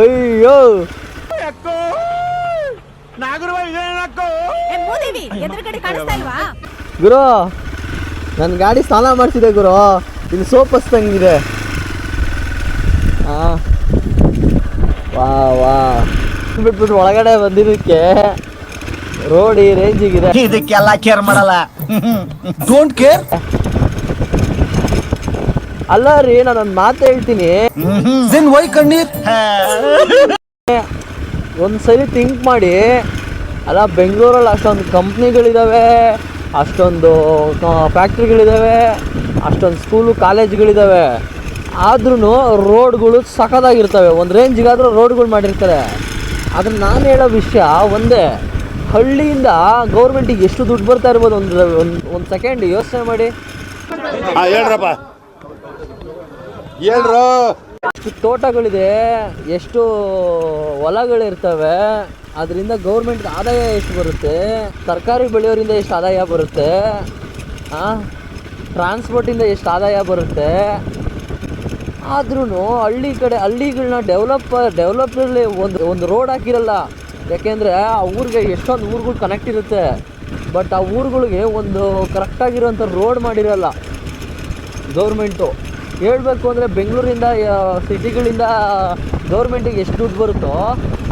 ಅಯ್ಯೋ. ಗುರು ನನ್ನ ಗಾಡಿ ಸ್ನಾನ ಮಾಡಿಸಿದೆ ಗುರು. ಇಲ್ಲಿ ಸೋಪ್ ತಂಗಿದೆ ಹಾಂ ವಾ ವಾ. ಬಿಟ್ಬಿಟ್ಟು ಒಳಗಡೆ ಬಂದಿದ್ದಕ್ಕೆ ರೋಡ್ ಈ ರೇಂಜಿಗಿದೆ ಇದಕ್ಕೆಲ್ಲ ಕೇರ್ ಮಾಡಲ್ಲ. ಡೋಂಟ್ ಕೇರ್ ಅಲ್ಲ ರೀ ನಾನು ಒಂದು ಮಾತು ಹೇಳ್ತೀನಿ. ಒಂದ್ಸರಿ ವೈ ಕಣ್ಣೀರ್? ಒಂದು ಸರಿ ಥಿಂಕ್ ಮಾಡಿ. ಅಲ್ಲ ಬೆಂಗಳೂರಲ್ಲಿ ಅಷ್ಟೊಂದು ಕಂಪ್ನಿಗಳಿದ್ದಾವೆ ಅಷ್ಟೊಂದು ಫ್ಯಾಕ್ಟ್ರಿಗಳಿದ್ದಾವೆ ಅಷ್ಟೊಂದು ಸ್ಕೂಲು ಕಾಲೇಜ್ಗಳಿದ್ದಾವೆ ಆದ್ರೂ ರೋಡ್ಗಳು ಸಖತ್ತಾಗಿರ್ತವೆ. ಒಂದು ರೇಂಜಿಗಾದರೂ ರೋಡ್ಗಳು ಮಾಡಿರ್ತಾರೆ. ಆದರೆ ನಾನು ಹೇಳೋ ವಿಷಯ ಒಂದೇ ಹಳ್ಳಿಯಿಂದ ಗೌರ್ಮೆಂಟಿಗೆ ಎಷ್ಟು ದುಡ್ಡು ಬರ್ತಾ ಇರ್ಬೋದು ಒಂದು ಒಂದು ಒಂದು ಸೆಕೆಂಡ್ ಯೋಚನೆ ಮಾಡಿ. ಹೇಳ್ರಪ್ಪ. ಹೇಳ್ರು. ಎಷ್ಟು ತೋಟಗಳಿದೆ, ಎಷ್ಟು ಹೊಲಗಳಿರ್ತವೆ, ಅದರಿಂದ ಗೌರ್ಮೆಂಟ್ ಆದಾಯ ಎಷ್ಟು ಬರುತ್ತೆ, ತರಕಾರಿ ಬೆಳೆಯೋರಿಂದ ಎಷ್ಟು ಆದಾಯ ಬರುತ್ತೆ ಟ್ರಾನ್ಸ್ಪೋರ್ಟಿಂದ ಎಷ್ಟು ಆದಾಯ ಬರುತ್ತೆ ಆದ್ರೂ ಹಳ್ಳಿ ಕಡೆ ಹಳ್ಳಿಗಳನ್ನ ಡೆವಲಪ್ ಡೆವಲಪ್ನಲ್ಲಿ ಒಂದು ಒಂದು ರೋಡ್ ಹಾಕಿರಲ್ಲ, ಯಾಕೆಂದರೆ ಆ ಊರಿಗೆ ಎಷ್ಟೊಂದು ಊರುಗಳು ಕನೆಕ್ಟ್ ಇರುತ್ತೆ ಬಟ್ ಆ ಊರುಗಳಿಗೆ ಒಂದು ಕರೆಕ್ಟಾಗಿರೋಂಥ ರೋಡ್ ಮಾಡಿರಲ್ಲ, ಗೌರ್ಮೆಂಟು. ಹೇಳಬೇಕು ಅಂದರೆ ಬೆಂಗಳೂರಿಂದ ಸಿಟಿಗಳಿಂದ ಗೌರ್ಮೆಂಟಿಗೆ ಎಷ್ಟು ದುಡ್ಡು ಬರುತ್ತೋ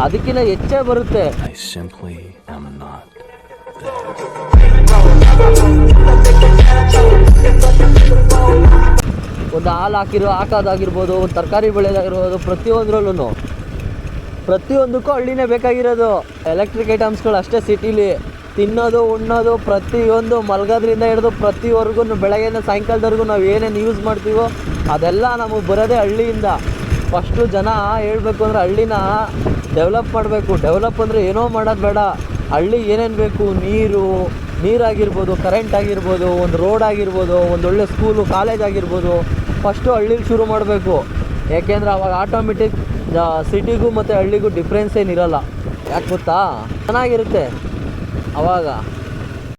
ಅದಕ್ಕಿಂತ ಹೆಚ್ಚೇ ಬರುತ್ತೆ. ಒಂದು ಹಾಲು ಹಾಕಿರೋ ಹಾಕೋದಾಗಿರ್ಬೋದು ಒಂದು ತರಕಾರಿ ಬೆಳೆಯೋದಾಗಿರ್ಬೋದು ಪ್ರತಿಯೊಂದರಲ್ಲೂ ಪ್ರತಿಯೊಂದಕ್ಕೂ ಹಳ್ಳಿನೇ ಬೇಕಾಗಿರೋದು. ಎಲೆಕ್ಟ್ರಿಕ್ ಐಟಮ್ಸ್ಗಳು ಅಷ್ಟೇ ಸಿಟಿಲಿ ತಿನ್ನೋದು, ಉಣ್ಣೋದು, ಪ್ರತಿಯೊಂದು ಮಲಗೋದ್ರಿಂದ ಹಿಡಿದು ಪ್ರತಿವರೆಗೂ ಬೆಳಗ್ಗೆಯಿಂದ ಸಾಯಂಕಾಲದವರೆಗೂ ನಾವು ಏನೇನು ಯೂಸ್ ಮಾಡ್ತೀವೋ ಅದೆಲ್ಲ ನಮಗೆ ಬರೋದೇ ಹಳ್ಳಿಯಿಂದ. ಫಸ್ಟು ಜನ ಹೇಳಬೇಕು ಅಂದರೆ ಹಳ್ಳಿನ ಡೆವಲಪ್ ಮಾಡಬೇಕು. ಡೆವಲಪ್ ಅಂದರೆ ಏನೋ ಮಾಡೋದು ಬೇಡ. ಹಳ್ಳಿ ಏನೇನು ಬೇಕು? ನೀರು, ನೀರಾಗಿರ್ಬೋದು ಕರೆಂಟ್ ಆಗಿರ್ಬೋದು, ಒಂದು ರೋಡ್ ಆಗಿರ್ಬೋದು ಒಂದೊಳ್ಳೆ ಸ್ಕೂಲು ಕಾಲೇಜ್ ಆಗಿರ್ಬೋದು. ಫಸ್ಟು ಹಳ್ಳಿಲಿ ಶುರು ಮಾಡಬೇಕು. ಯಾಕೆಂದರೆ ಅವಾಗ ಆಟೋಮೆಟಿಕ್ ಸಿಟಿಗೂ ಮತ್ತು ಹಳ್ಳಿಗೂ ಡಿಫ್ರೆನ್ಸ್ ಏನಿರಲ್ಲ ಯಾಕೆ ಗೊತ್ತಾ? ಚೆನ್ನಾಗಿರುತ್ತೆ. ಅವಾಗ